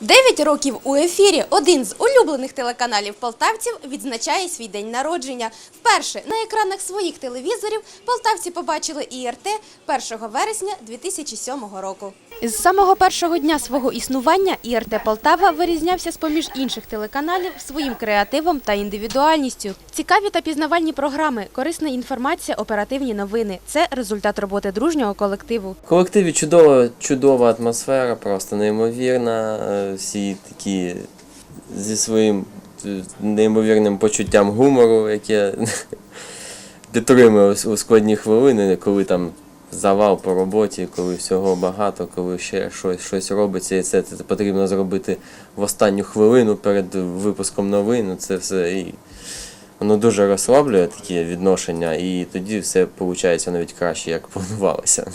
Дев'ять років у ефірі один з улюблених телеканалів полтавців відзначає свій день народження. Вперше на екранах своїх телевізорів полтавці побачили ІРТ 1 вересня 2007 року. З самого першого дня свого існування ІРТ Полтава вирізнявся з поміж інших телеканалів своїм креативом та індивідуальністю. Цікаві та пізнавальні програми, корисна інформація, оперативні новини це результат роботи дружнього колективу. В колективі чудова, чудова атмосфера, просто неймовірна. Е, Всі такі зі своїм е, неймовірним почуттям гумору, яке підтримує у- складні хвилини, коли там завал по роботі, коли всього багато, коли ще щось, щось робиться, і це, це потрібно зробити в останню хвилину перед випуском новин. Це все і воно дуже розслаблює такі відношення, і тоді все виходить навіть краще, як планувалося.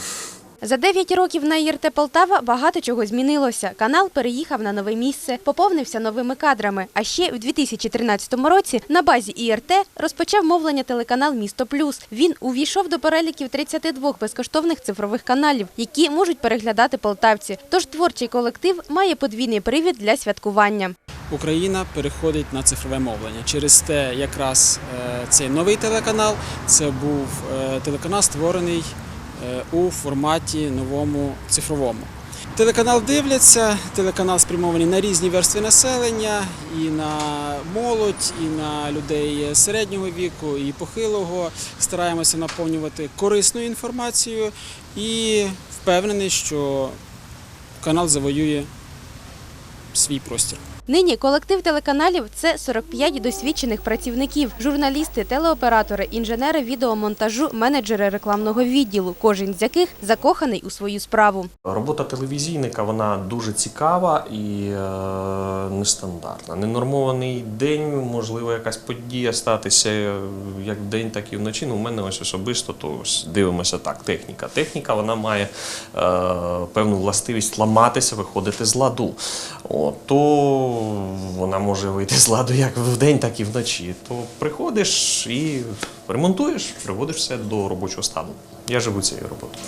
За 9 років на ІРТ Полтава багато чого змінилося. Канал переїхав на нове місце, поповнився новими кадрами. А ще в 2013 році на базі ІРТ розпочав мовлення телеканал Місто Плюс. Він увійшов до переліків 32 безкоштовних цифрових каналів, які можуть переглядати полтавці. Тож творчий колектив має подвійний привід для святкування. Україна переходить на цифрове мовлення. Через те, якраз е, цей новий телеканал це був е, телеканал, створений у форматі новому цифровому. Телеканал дивляться, телеканал спрямований на різні верстви населення, і на молодь, і на людей середнього віку, і похилого. Стараємося наповнювати корисною інформацією і впевнений, що канал завоює свій простір. Нині колектив телеканалів це 45 досвідчених працівників, журналісти, телеоператори, інженери відеомонтажу, менеджери рекламного відділу, кожен з яких закоханий у свою справу. Робота телевізійника вона дуже цікава і е, нестандартна. Ненормований день, можливо, якась подія статися е, як вдень, так і вночі. Ну, у мене ось особисто, то ось дивимося так. Техніка. Техніка вона має е, певну властивість ламатися, виходити з ладу. О, то вона може вийти з ладу як вдень, так і вночі. То приходиш і ремонтуєш, приводиш все до робочого стану. Я живу цією роботою.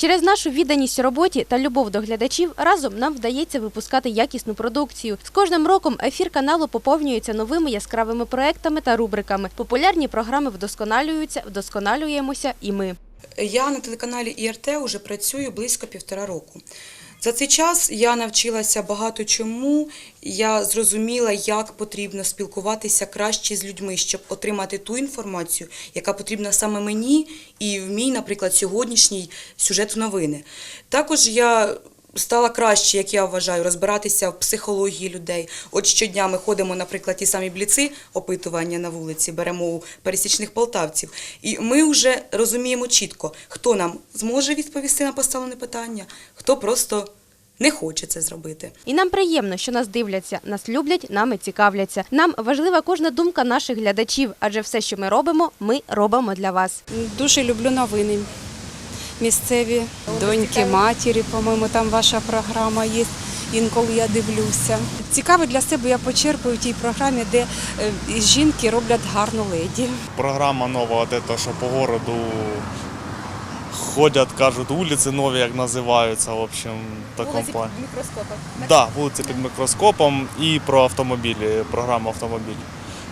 Через нашу відданість роботі та любов до глядачів разом нам вдається випускати якісну продукцію. З кожним роком ефір каналу поповнюється новими яскравими проектами та рубриками. Популярні програми вдосконалюються, вдосконалюємося і ми. Я на телеканалі ІРТ вже працюю близько півтора року. За цей час я навчилася багато чому. Я зрозуміла, як потрібно спілкуватися краще з людьми, щоб отримати ту інформацію, яка потрібна саме мені і в мій, наприклад, сьогоднішній сюжет новини. Також я стала краще, як я вважаю, розбиратися в психології людей. От щодня ми ходимо, наприклад, ті самі бліци опитування на вулиці, беремо у пересічних полтавців, і ми вже розуміємо чітко, хто нам зможе відповісти на поставлене питання, хто просто не хоче це зробити. І нам приємно, що нас дивляться, нас люблять, нами цікавляться. Нам важлива кожна думка наших глядачів, адже все, що ми робимо, ми робимо для вас. Дуже люблю новини Місцеві доньки, матері, по-моєму, там ваша програма є. Інколи я дивлюся. Цікаво для себе я почерпую в тій програмі, де е, жінки роблять гарну леді. программа нова, вот это, что по городу ходят, кажут, улицы новые, как называются, в общем, в таком плане. Да, вулиці під мікроскопом і про автомобілі, програма автомобілі.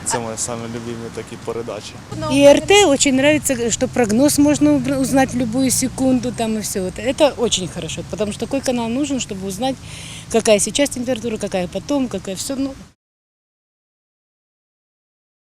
Це мої самі любимі такі передачі. И РТ очень нравится, что прогноз можно узнать в любую секунду там и все. Это, это очень хорошо, потому что такой канал нужен, чтобы узнать, какая сейчас температура, какая потом, какая все. Ну,